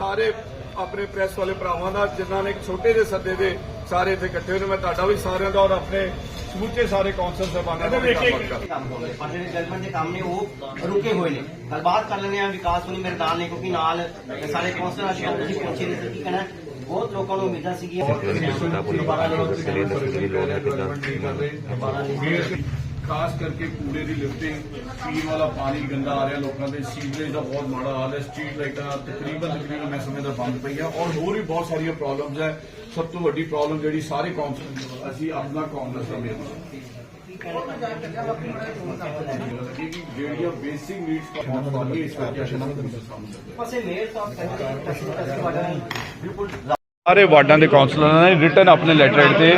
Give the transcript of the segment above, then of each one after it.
ਸਾਰੇ ਆਪਣੇ ਪ੍ਰੈਸ ਵਾਲੇ ਭਰਾਵਾਂ ਦਾ ਜਿਨ੍ਹਾਂ ਨੇ ਇੱਕ ਛੋਟੇ ਜਿਹੇ ਸੱਦੇ ਦੇ ਸਾਰੇ ਇੱਥੇ ਇਕੱਠੇ ਹੋਏ ਨੇ ਮੈਂ ਤੁਹਾਡਾ ਵੀ ਸਾਰਿਆਂ ਦਾ ਔਰ ਆਪਣੇ ਸਮੁੱਚੇ ਸਾਰੇ ਕੌਂਸਲ ਸਾਹਿਬਾਨਾਂ ਦਾ ਵੀ ਧੰਨਵਾਦ ਕਰਦਾ। ਕੰਮ ਹੋ ਗਏ। ਪਰ ਜਿਹੜੇ ਡਿਵੈਲਪਮੈਂਟ ਦੇ ਕੰਮ ਨੇ ਉਹ ਰੁਕੇ ਹੋਏ ਨੇ। ਗੱਲਬਾਤ ਕਰ ਲੈਂਦੇ ਆ ਵਿਕਾਸ ਹੋਣੀ ਮੇਰੇ ਨਾਲ ਨੇ ਕਿਉਂਕਿ ਨਾਲ ਸਾਰੇ ਕੌਂਸਲਰ ਅੱਜ ਤੁਸੀਂ ਪਹੁੰਚੇ ਨੇ। ਕੀ ਕਹਿਣਾ ਬਹੁਤ ਲੋਕਾਂ ਨੂੰ ਉਮੀਦਾਂ ਸੀਗੀਆਂ। ਖਾਸ ਕਰਕੇ ਕੂੜੇ ਦੀ ਲਿਫਟਿੰਗ ਪੀਣ ਵਾਲਾ ਪਾਣੀ ਗੰਦਾ ਆ ਰਿਹਾ ਲੋਕਾਂ ਦੇ ਸੀਵਰੇਜ ਦਾ ਬਹੁਤ ਮਾੜਾ ਹਾਲ ਹੈ ਸਟਰੀਟ ਲਾਈਟਾਂ ਤਕਰੀਬਨ ਤਕਰੀਬਨ ਮੈਂ ਸਮਝਦਾ ਬੰਦ ਪਈਆਂ। ਔਰ ਹੋਰ ਵੀ ਬਹੁਤ ਸਾਰੀਆਂ ਪ੍ਰੋਬਲਮਸ ਹੈ। ਸਭ ਤੋਂ ਵੱਡੀ ਪ੍ਰੋਬਲਮ ਜਿਹੜੀ ਸਾਰੇ ਕੌਂਸਲ ਅਸੀਂ ਆਪਣਾ ਕਾਂਗਰਸ ਦਾ ਮੇਨ ਜਿਹੜੀਆਂ ਬੇਸਿਕ ਨੀਡਸ ਦਾ ਬਹੁਤ ਵਾਲੀ ਇਸ ਕਰਕੇ ਅਸੀਂ ਪਾਸੇ ਮੇਅਰ ਸਾਹਿਬ ਕਹਿੰਦੇ ਟੈਕਸ ਵਾਲਾ ਬਿਲਕੁਲ ਸਾਰੇ ਵਾਰਡਾਂ ਦੇ ਕਾਉਂਸਲਰਾਂ ਨੇ ਰਿਟਨ ਆਪਣੇ ਲੈਟਰ ਤੇ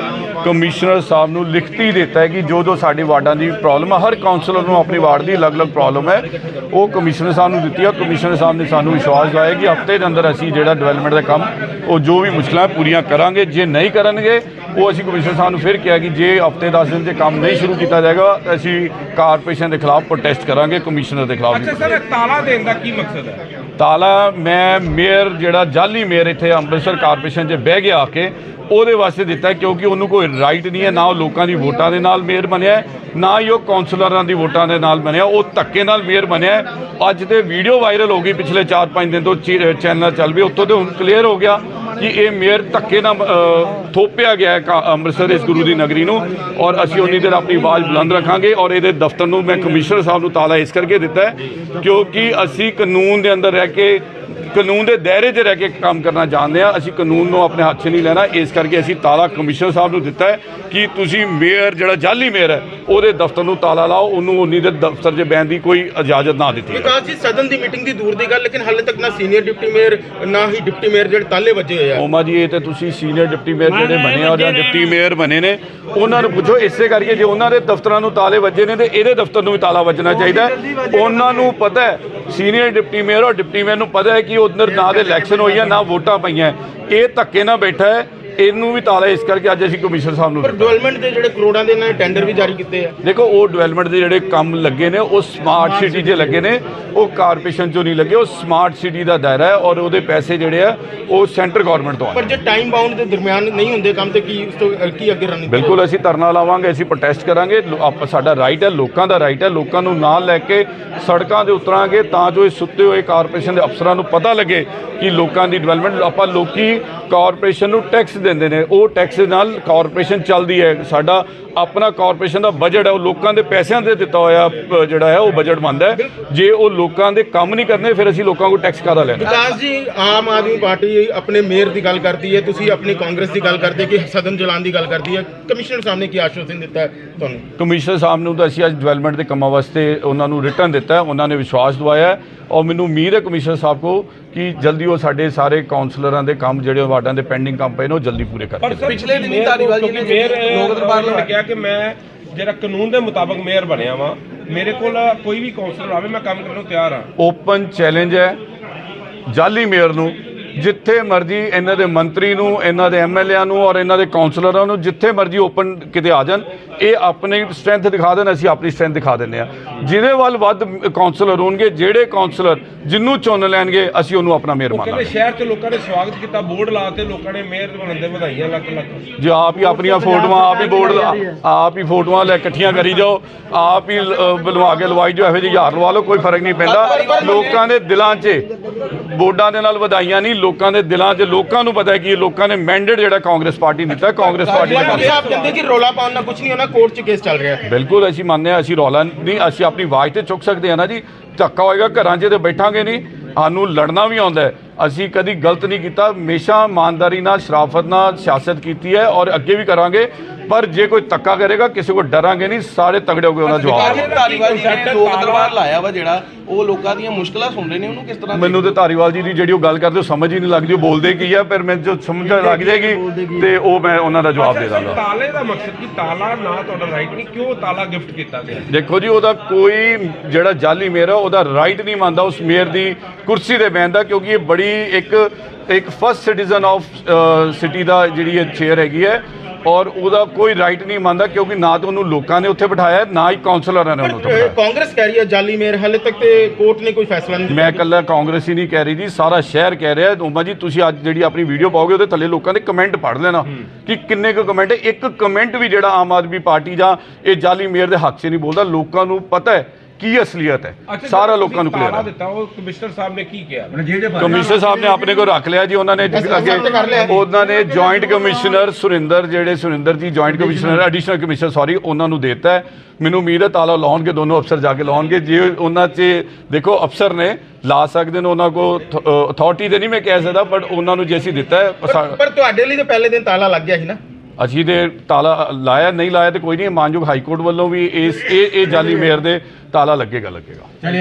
ਕਮਿਸ਼ਨਰ ਸਾਹਿਬ ਨੂੰ ਲਿਖਤੀ ਦਿੱਤਾ ਹੈ ਕਿ ਜੋ ਜੋ ਸਾਡੀ ਵਾਰਡਾਂ ਦੀ ਪ੍ਰੋਬਲਮ ਹੈ ਹਰ ਕਾਉਂਸਲਰ ਨੂੰ ਆਪਣੀ ਵਾਰਡ ਦੀ ਅਲੱਗ-ਅਲੱਗ ਪ੍ਰੋਬਲਮ ਹੈ। ਉਹ ਕਮਿਸ਼ਨਰ ਸਾਹਿਬ ਨੂੰ ਦਿੱਤੀ ਹੈ ਕਮਿਸ਼ਨਰ ਸਾਹਿਬ ਨੇ ਸਾਨੂੰ ਵਿਸ਼ਵਾਸ ਦਿਵਾਇਆ ਕਿ ਹਫ਼ਤੇ ਦੇ ਅੰਦਰ ਅਸੀਂ ਜਿਹੜਾ ਡਿਵੈਲਪਮੈਂਟ ਦਾ ਕੰਮ ਉਹ ਜੋ ਵੀ ਮੁਸ਼ਕਲਾਂ ਪੂਰੀਆਂ ਕਰਾਂਗੇ ਜੇ ਨਹੀਂ ਕਰਨਗੇ ਉਹ ਅਸੀਂ ਕਮਿਸ਼ਨਰ ਸਾਹਿਬ ਨੂੰ ਫਿਰ ਕਿਹਾ ਕਿ ਜੇ ਹਫ਼ਤੇ 10 ਦਿਨ 'ਚ ਕੰਮ ਨਹੀਂ ਸ਼ੁਰੂ ਕੀਤਾ ਜਾਏਗਾ ਅਸੀਂ ਕਾਰਪੋਰੇਸ਼ਨ ਦੇ ਖਿਲਾਫ ਪ੍ਰੋਟੈਸਟ ਕਰਾਂਗੇ ਕਮਿਸ਼ਨਰ ਦੇ ਖਿਲਾਫ ਅੱਛਾ ਸਰ ਤਾਲਾ ਦੇਣ ਦਾ ਕੀ ਮਕਸਦ ਹੈ? ਤਾਲਾ ਮੈਂ ਮੇਅਰ ਜਿਹੜਾ ਜਾਲੀ ਮੇਅਰ ਇੱਥੇ ਅੰਮ੍ਰਿਤਸਰ ਕਾਰਪੋਰੇਸ਼ਨ 'ਚ ਬਹਿ ਗਿਆ ਆ ਕੇ ਉਹਦੇ ਵਾਸਤੇ ਦਿੱਤਾ ਕਿਉਂਕਿ ਉਹਨੂੰ ਕੋਈ ਰਾਈਟ ਨਹੀਂ ਹੈ, ਨਾ ਉਹ ਲੋਕਾਂ ਦੀ ਵੋਟਾਂ ਦੇ ਨਾਲ ਮੇਅਰ ਬਣਿਆ ਨਾ ਹੀ ਉਹ ਕਾਉਂਸਲਰਾਂ ਦੀ ਵੋਟਾਂ ਦੇ ਨਾਲ ਬਣਿਆ, ਉਹ ਧੱਕੇ ਨਾਲ ਮੇਅਰ ਬਣਿਆ ਅੱਜ ਤੇ ਵੀਡੀਓ ਵਾਇਰਲ ਹੋ ਗਈ ਪਿਛਲੇ 4-5 ਦਿਨ ਤੋਂ ਚੈਨਲ ਚੱਲ ਵੀ ਉੱਥੋਂ ਤੇ ਹੁਣ ਕਲੀਅਰ ਹੋ ਗਿਆ ਕਿ ਇਹ ਮੇਅਰ ਧੱਕੇ ਨਾਲ ਥੋਪਿਆ ਗਿਆ ਹੈ ਕਾ- ਅੰਮ੍ਰਿਤਸਰ ਇਸ ਗੁਰੂ ਦੀ ਨਗਰੀ ਨੂੰ ਔਰ ਅਸੀਂ ਉਨੀ ਦੇਰ ਆਪਣੀ ਆਵਾਜ਼ ਬੁਲੰਦ ਰੱਖਾਂਗੇ ਔਰ ਇਹਦੇ ਦਫ਼ਤਰ ਨੂੰ ਮੈਂ ਕਮਿਸ਼ਨਰ ਸਾਹਿਬ ਨੂੰ ਤਾਲਾ ਇਸ ਕਰਕੇ ਦਿੱਤਾ ਹੈ, ਕਿਉਂਕਿ ਅਸੀਂ ਕਾਨੂੰਨ ਦੇ ਅੰਦਰ ਰਹਿ ਕੇ ਕਾਨੂੰਨ ਦੇ ਦਾਇਰੇ 'ਚ ਰਹਿ ਕੇ ਕੰਮ ਕਰਨਾ ਜਾਣਦੇ ਆ ਅਸੀਂ ਕਾਨੂੰਨ ਨੂੰ ਆਪਣੇ ਹੱਥ 'ਚ ਨਹੀਂ ਲੈਣਾ। ਇਸ ਕਰਕੇ ਅਸੀਂ ਤਾਲਾ ਕਮਿਸ਼ਨਰ ਸਾਹਿਬ ਨੂੰ ਦਿੱਤਾ ਹੈ ਕਿ ਤੁਸੀਂ ਮੇਅਰ ਜਿਹੜਾ ਜਾਲੀ ਮੇਅਰ ਹੈ ਉਹਦੇ ਦਫ਼ਤਰ ਨੂੰ ਤਾਲਾ ਲਾਓ। ਉਹਨੂੰ ਉਨੀ ਦੇ ਦਫ਼ਤਰ 'ਚ ਬਹਿਣ ਦੀ ਕੋਈ ਇਜਾਜ਼ਤ ਨਾ ਦਿੱਤੀ। ਵਿਕਾਸ ਜੀ ਸਦਨ ਦੀ ਮੀਟਿੰਗ ਦੀ ਦੂਰ ਦੀ ਗੱਲ ਲੇਕਿਨ ਹਾਲੇ ਤੱਕ ਨਾ ਸੀਨੀਅਰ ਡਿਪਟੀ ਮੇਅਰ ਨਾ ਹੀ ਡਿਪਟੀ ਮੇਅਰ ਜਿਹੜੇ ਤਾਲੇ ਵੱਜੇ ਹੋਏ ਆ। ਓਮਾ ਜੀ ਇਹ ਤੇ ਤੁਸੀਂ ਸੀਨੀਅਰ ਡਿਪਟੀ ਮੇਅਰ ਜਿਹੜੇ ਬਣੇ ਆ ਜਾਂ ਡਿਪਟੀ ਮੇਅਰ ਬਣੇ ਨੇ ਉਹਨਾਂ ਨੂੰ ਪੁੱਛੋ। ਇਸੇ ਕਰਕੇ ਜੇ ਉਹਨਾਂ ਦੇ ਦਫ਼ਤਰਾਂ ਨੂੰ ਤਾਲੇ ਵੱਜੇ ਨੇ ਤੇ ਇਹਦੇ ਦਫ਼ਤਰ ਨੂੰ ਵੀ ਤਾਲਾ ਵੱਜਣਾ ਚਾਹੀਦਾ। ਉਹਨਾਂ ਨੂੰ ਪਤਾ ਹੈ ਸੀਨੀਅਰ ਡਿਪਟੀ ਮੇਅਰ ਔਰ ਡਿਪਟੀ ਮੇਅਰ ਨੂੰ ਪਤਾ ਹੈ ਕਿ ਉਧਰ ਨਾ ਦੇ ਇਲੈਕਸ਼ਨ ਹੋਈ ਹੈ ਨਾ ਵੋਟਾਂ ਪਈਆਂ। ਇਹ ਧੱਕੇ ਨਾਲ ਬੈਠਾ ਹੈ। ਇਹਨੂੰ ਵੀ ਤਾਲਾ ਇਸ ਕਰਕੇ ਅੱਜ ਅਸੀਂ ਕਮਿਸ਼ਨਰ ਸਾਹਿਬ ਨੂੰ ਪਰ ਦਿੱਤਾ। ਡਿਵੈਲਪਮੈਂਟ ਦੇ ਜਿਹੜੇ ਕਰੋੜਾਂ ਦੇ ਇਹਨਾਂ ਨੇ ਟੈਂਡਰ ਵੀ ਜਾਰੀ ਕੀਤੇ ਆ। ਦੇਖੋ ਉਹ ਡਿਵੈਲਪਮੈਂਟ ਦੇ ਜਿਹੜੇ ਕੰਮ ਲੱਗੇ ਨੇ ਉਹ ਸਮਾਰਟ ਸਿਟੀ 'ਚ ਲੱਗੇ ਨੇ ਉਹ ਕਾਰਪੋਰੇਸ਼ਨ 'ਚੋਂ ਨਹੀਂ ਲੱਗੇ ਉਹ ਸਮਾਰਟ ਸਿਟੀ ਦਾ ਦਾਇਰਾ ਹੈ ਔਰ ਉਹਦੇ ਪੈਸੇ ਜਿਹੜੇ ਆ ਉਹ ਸੈਂਟਰ ਗਵਰਨਮੈਂਟ ਤੋਂ ਆਏ ਪਰ ਜੇ ਟਾਈਮ ਬਾਉਂਡ ਦੇ ਦਰਮਿਆਨ ਨਹੀਂ ਹੁੰਦੇ ਕੰਮ ਤੇ ਕੀ ਉਸ ਤੋਂ ਅ, ਕੀ ਅੱਗੇ ਰਣਨੀਤੀ ਬਿਲਕੁਲ ਅਸੀਂ ਧਰਨਾ ਲਾਵਾਂਗੇ ਅਸੀਂ ਪ੍ਰੋਟੈਸਟ ਕਰਾਂਗੇ ਲੋ- ਆਪ- ਸਾਡਾ ਰਾਈਟ ਹੈ ਲੋਕਾਂ ਦਾ ਰਾਈਟ ਹੈ ਲੋਕਾਂ ਨੂੰ ਨਾਲ ਲੈ ਕੇ ਸੜਕਾਂ ਤੇ ਉਤਰਾਂਗੇ ਤਾਂ ਜੋ ਇਹ ਸੁੱਤੇ ਹੋਏ ਕਾਰਪੋਰੇਸ਼ਨ ਦੇ ਅਫਸਰਾਂ ਨੂੰ ਪਤਾ ਲੱਗੇ ਕਿ ਲੋਕਾਂ ਦੀ ਡਿਵੈਲਪਮੈਂਟ ਆਪਾਂ ਲੋਕੀ ਕਾਰਪੋਰੇਸ਼ਨ ਨੂੰ ਟੈਕਸ ਦਿੰਦੇ ਨੇ ਉਹ ਟੈਕਸ ਨਾਲ ਕਾਰਪੋਰੇਸ਼ਨ ਚੱਲਦੀ ਹੈ ਸਾਡਾ ਆਪਣਾ ਕਾਰਪੋਰੇਸ਼ਨ ਦਾ ਬਜਟ ਹੈ ਉਹ ਲੋਕਾਂ ਦੇ ਪੈਸਿਆਂ ਦੇ ਦਿੱਤਾ ਹੋਇਆ ਜਿਹੜਾ ਹੈ ਉਹ ਬਜਟ ਬਣਦਾ ਹੈ। ਜੇ ਉਹ ਲੋਕਾਂ ਦੇ ਕੰਮ ਨਹੀਂ ਕਰਨੇ ਫਿਰ ਅਸੀਂ ਲੋਕਾਂ ਕੋਲ ਟੈਕਸ ਕਾਹਦਾ ਲੈਣਾ? ਵਿਕਾਸ ਜੀ ਆਮ ਆਦਮੀ ਪਾਰਟੀ ਆਪਣੇ ਮੇਅਰ ਦੀ ਗੱਲ ਕਰਦੀ ਹੈ ਤੁਸੀਂ ਆਪਣੀ ਕਾਂਗਰਸ ਦੀ ਗੱਲ ਕਰਦੇ ਕਿ ਸਦਨ ਜਲਾਉਣ ਦੀ ਗੱਲ ਕਰਦੀ ਹੈ। ਕਮਿਸ਼ਨਰ ਸਾਹਿਬ ਨੇ ਕੀ ਆਸ਼ਵਾਸਨ ਦਿੱਤਾ ਤੁਹਾਨੂੰ? ਕਮਿਸ਼ਨਰ ਸਾਹਿਬ ਨੂੰ ਤਾਂ ਅਸੀਂ ਅੱਜ ਡਿਵੈਲਪਮੈਂਟ ਦੇ ਕੰਮਾਂ ਵਾਸਤੇ ਉਹਨਾਂ ਨੂੰ ਰਿਟਰਨ ਦਿੱਤਾ ਹੈ ਉਹਨਾਂ ਨੇ ਵਿਸ਼ਵਾਸ ਦਿਵਾਇਆ ਹੈ। ਔਰ ਮੈਨੂੰ ਉਮੀਦ ਹੈ ਕਮਿਸ਼ਨਰ ਸਾਹਿਬ ਕੋ ਕਿ ਜਲਦੀ ਉਹ ਸਾਡੇ ਸਾਰੇ ਕਾਉਂਸਲਰਾਂ ਦੇ ਕੰਮ ਜਿਹੜੇ ਵਾਰਡਾਂ ਦੇ ਪੈਂਡਿੰਗ ਕੰਮ ਪਏ ਨੇ ਉਹ ਜਲਦੀ ਪੂਰੇ ਕਰਕੇ। ਪਿਛਲੇ ਦਿਨੀ ਧਾਰੀਵਾਲ ਜੀ ਨੇ ਲੋਕ ਦਰਬਾਰ ਨੇ ਕਿਹਾ ਕਿ ਮੈਂ ਜਿਹੜਾ ਕਾਨੂੰਨ ਦੇ ਮੁਤਾਬਕ ਮੇਅਰ ਬਣਿਆ ਵਾਂ, ਮੇਰੇ ਕੋਲ ਕੋਈ ਵੀ ਕਾਉਂਸਲਰ ਆਵੇ, ਮੈਂ ਕੰਮ ਕਰਨ ਨੂੰ ਤਿਆਰ ਹਾਂ। ਓਪਨ ਚੈਲੰਜ ਹੈ। ਜਾਲੀ ਮੇਅਰ ਨੂੰ ਜਿੱਥੇ ਮਰਜ਼ੀ ਇਹਨਾਂ ਦੇ ਮੰਤਰੀ ਨੂੰ ਇਹਨਾਂ ਦੇ ਐਮਐਲਏਆਂ ਨੂੰ ਔਰ ਇਹਨਾਂ ਦੇ ਕਾਉਂਸਲਰਾਂ ਨੂੰ ਜਿੱਥੇ ਮਰਜ਼ੀ ਓਪਨ ਕਿਤੇ ਆ ਜਾਣ ਇਹ ਆਪਣੀ ਸਟਰੈਂਥ ਦਿਖਾ ਦੇਣ ਅਸੀਂ ਆਪਣੀ ਸਟਰੈਂਥ ਦਿਖਾ ਦਿੰਦੇ ਆ ਜਿਹਦੇ ਵੱਲ ਵੱਧ ਕਾਉਂਸਲਰ ਹੋਣਗੇ ਜਿਹੜੇ ਕਾਉਂਸਲਰ ਜਿੰਨੂੰ ਚੁਣ ਲੈਣਗੇ ਅਸੀਂ ਉਹਨੂੰ ਆਪਣਾ ਮੇਅਰ ਮੰਨਾਂਗੇ। ਸ਼ਹਿਰ 'ਚ ਲੋਕਾਂ ਨੇ ਸਵਾਗਤ ਕੀਤਾ ਬੋਰਡ ਲਾਤੇ ਲੋਕਾਂ ਨੇ ਮੇਅਰ ਬਣਨ ਦੇ ਵਧਾਈਆਂ ਲੱਖ ਲੱਖ। ਜੇ ਆਪ ਹੀ ਆਪਣੀਆਂ ਫੋਟੋਆਂ ਆਪ ਹੀ ਬੋਰਡ ਆਪ ਹੀ ਫੋਟੋਆਂ ਲੈ ਇਕੱਠੀਆਂ ਕਰੀ ਜਾਓ ਆਪ ਹੀ ਬੁਲਵਾ ਕੇ ਲਵਾਈ ਜੋ ਇਹੋ ਜਿਹੀ ਹਜ਼ਾਰ ਲਵਾ ਲਓ ਕੋਈ ਫ਼ਰਕ ਨਹੀਂ ਪੈਂਦਾ। ਲੋਕਾਂ ਦੇ ਦਿਲਾਂ 'ਚ ਬੋਰਡਾਂ ਦੇ ਨਾਲ ਵਧਾਈਆਂ ਨਹੀਂ ਲੋਕਾਂ ਦੇ ਦਿਲਾਂ 'ਚ ਲੋਕਾਂ ਨੂੰ ਪਤਾ ਹੈ ਕਿ ਇਹ ਲੋਕਾਂ ਨੇ ਮੈਂਡੇਟ ਜਿਹੜਾ ਕਾਂਗਰਸ ਪਾਰਟੀ ਨੇ ਦਿੱਤਾ ਕਾਂਗਰਸ ਪਾਰਟੀ ਨੇ ਦਿੱਤਾ ਸਾਹਿਬ ਕਹਿੰਦੇ ਕਿ ਰੋਲਾ ਪਾਉਣ ਨਾਲ ਕੁਝ ਨਹੀਂ ਹੋਣਾ ਕੋਰਟ 'ਚ ਕੇਸ ਚੱਲ ਰਿਹਾ ਬਿਲਕੁਲ ਅਸੀਂ ਮੰਨਦੇ ਹਾਂ ਅਸੀਂ ਰੌਲਾ ਨਹੀਂ ਅਸੀਂ ਆਪਣੀ ਆਵਾਜ਼ ਤੇ ਚੁੱਕ ਸਕਦੇ ਹਾਂ ਨਾ ਜੀ। ਧੱਕਾ ਹੋਏਗਾ ਘਰਾਂ 'ਚ ਤੇ ਬੈਠਾਂਗੇ ਨਹੀਂ। ਸਾਨੂੰ ਲੜਨਾ ਵੀ ਆਉਂਦਾ ਹੈ। ਅਸੀਂ ਕਦੀ ਗਲਤ ਨਹੀਂ ਕੀਤਾ। ਹਮੇਸ਼ਾ ਇਮਾਨਦਾਰੀ ਨਾਲ ਸ਼ਰਾਫਤ ਨਾਲ ਸਿਆਸਤ ਕੀਤੀ ਹੈ ਔਰ ਅੱਗੇ ਵੀ ਕਰਾਂਗੇ। ਪਰ ਜੇ ਕੋਈ ਧੱਕਾ ਕਰੇਗਾ ਕਿਸੇ ਕੋ ਡਰਾਂਗੇ ਨਹੀਂ ਸਾਰੇ ਤਗੜੇ ਹੋ ਕੇ ਉਹਨਾਂ ਜਵਾਬ। ਦੇਵਾਂਗੇ। ਧਾਰੀਵਾਲ ਜੀ ਨੇ ਲੋਕ ਦਰਬਾਰ ਲਾਇਆ ਵਾ ਜਿਹੜਾ ਉਹ ਲੋਕਾਂ ਦੀਆਂ ਮੁਸ਼ਕਲਾਂ ਸੁਣ ਰਹੇ ਨੇ ਉਹਨੂੰ ਕਿਸ ਤਰ੍ਹਾਂ ਮੈਨੂੰ ਤੇ ਧਾਰੀਵਾਲ ਜੀ ਦੀ ਜਿਹੜੀ ਉਹ ਗੱਲ ਕਰਦੇ ਉਹ ਸਮਝ ਹੀ ਨਹੀਂ ਲੱਗਦੀ ਉਹ ਬੋਲਦੇ ਕੀ ਆ ਫਿਰ ਮੈਨੂੰ ਜੋ ਸਮਝ ਲੱਗ ਜਾਏਗੀ ਤੇ ਉਹ ਮੈਂ ਉਹਨਾਂ ਦਾ ਜਵਾਬ ਦੇ ਦਾਂਗਾ। ਤਾਲੇ ਦਾ ਮਕਸਦ ਕੀ? ਤਾਲਾ ਨਾ ਤੁਹਾਡਾ ਰਾਈਟ ਨਹੀਂ ਕਿਉਂ ਤਾਲਾ ਗਿਫਟ ਕੀਤਾ ਗਿਆ? ਦੇਖੋ ਜੀ ਉਹਦਾ ਕੋਈ ਜਿਹੜਾ ਜਾਲੀ ਮੇਅਰ ਆ ਉਹਦਾ ਰਾਈਟ ਨਹੀਂ ਮੰਨਦਾ ਉਸ ਮੇਅਰ ਦੀ ਕੁਰਸੀ ਤੇ ਬਹਿਣ ਦਾ ਕਿਉਂਕਿ ਇਹ ਬੜੀ ਇੱਕ ਇੱਕ ਫਸਟ ਸਿਟੀਜ਼ਨ ਆਫ ਸਿਟੀ ਦਾ ਜਿਹੜੀ ਇਹ ਚੇਅਰ ਹੈਗੀ ਹੈ ਔਰ ਉਹਦਾ ਕੋਈ ਰਾਈਟ ਨਹੀਂ ਮੰਨਦਾ ਕਿਉਂਕਿ ਨਾ ਤਾਂ ਉਹਨੂੰ ਲੋਕਾਂ ਨੇ ਉੱਥੇ ਬਿਠਾਇਆ ਨਾ ਹੀ ਕਾਉਂਸਲਰਾਂ ਨੇ ਉਹਨੂੰ ਬਿਠਾਇਆ। ਕਾਂਗਰਸ ਕਹਿ ਰਹੀ ਹੈ ਜਾਲੀ ਮੇਅਰ ਹਾਲੇ ਤੱਕ ਤੇ ਕੋਰਟ ਨੇ ਕੋਈ ਫੈਸਲਾ ਨਹੀਂ ਮੈਂ ਇਕੱਲਾ ਕਾਂਗਰਸ ਹੀ ਨਹੀਂ ਕਹਿ ਰਹੀ ਜੀ ਸਾਰਾ ਸ਼ਹਿਰ ਕਹਿ ਰਿਹਾ ਉਮਾ ਜੀ ਤੁਸੀਂ ਅੱਜ ਜਿਹੜੀ ਆਪਣੀ ਵੀਡੀਓ ਪਾਓਗੇ ਉਹਦੇ ਥੱਲੇ ਲੋਕਾਂ ਦੇ ਕਮੈਂਟ ਪੜ੍ਹ ਲੈਣਾ ਕਿ ਕਿੰਨੇ ਕੁ ਕਮੈਂਟ ਇੱਕ ਕਮੈਂਟ ਵੀ ਜਿਹੜਾ ਆਮ ਆਦਮੀ ਪਾਰਟੀ ਜਾਂ ਇਹ ਜਾਲੀ ਮੇਅਰ ਦੇ ਹੱਕ 'ਚ ਨਹੀਂ ਬੋਲਦਾ ਲੋਕਾਂ ਨੂੰ ਪਤਾ ਹੈ ਕੀ ਅਸਲੀਅਤ ਹੈ? ਸਾਰਾ ਲੋਕਾਂ ਨੂੰ ਤਾਲਾ ਕਲੀਅਰ ਹੈ। ਦਿੱਤਾ ਉਹ ਕਮਿਸ਼ਨਰ ਸਾਹਿਬ ਨੇ ਕੀ ਕਿਹਾ? ਕਮਿਸ਼ਨਰ ਸਾਹਿਬ ਨੇ ਆਪਣੇ ਕੋਲ ਰੱਖ ਲਿਆ ਜੀ ਉਹਨਾਂ ਨੇ ਲਿਆ। ਉਹਨਾਂ ਨੇ ਜੁਆਇੰਟ ਕਮਿਸ਼ਨਰ ਸੁਰਿੰਦਰ ਜਿਹੜੇ Surinder ji joint commissioner additional commissioner sorry ਉਹਨਾਂ ਨੂੰ ਦੇਤਾ ਮੈਨੂੰ ਉਮੀਦ ਹੈ ਤਾਲਾ ਲਾਉਣਗੇ ਦੋਨੋਂ ਅਫਸਰ ਜਾ ਕੇ ਲਾਉਣਗੇ। ਜੇ ਉਹਨਾਂ 'ਚ ਦੇਖੋ ਅਫਸਰ ਨੇ ਲਾ ਸਕਦੇ ਨੇ ਉਹਨਾਂ ਕੋ ਅਥਾਰਟੀ ਤੇ ਨਹੀਂ ਮੈਂ ਕਹਿ ਸਕਦਾ ਬਟ ਉਹਨਾਂ ਨੂੰ ਜੇ ਅਸੀਂ ਦਿੱਤਾ ਪਰ ਤੁਹਾਡੇ ਲਈ ਤਾਂ ਪਹਿਲੇ ਦਿਨ ਤਾਲਾ ਲੱਗ ਗਿਆ ਸੀ ਨਾ। ਅਸੀਂ ਤੇ ਤਾਲਾ ਲਾਇਆ, ਨਹੀਂ ਲਾਇਆ ਤੇ ਕੋਈ ਨਹੀਂ, ਮਾਨਯੋਗ ਹਾਈ ਕੋਰਟ ਵੱਲੋਂ ਵੀ ਇਸ ਇਹ ਇਹ ਜਾਲੀ ਮੇਅਰ ਦੇ ਤਾਲਾ ਲੱਗੇਗਾ ਲੱਗੇਗਾ।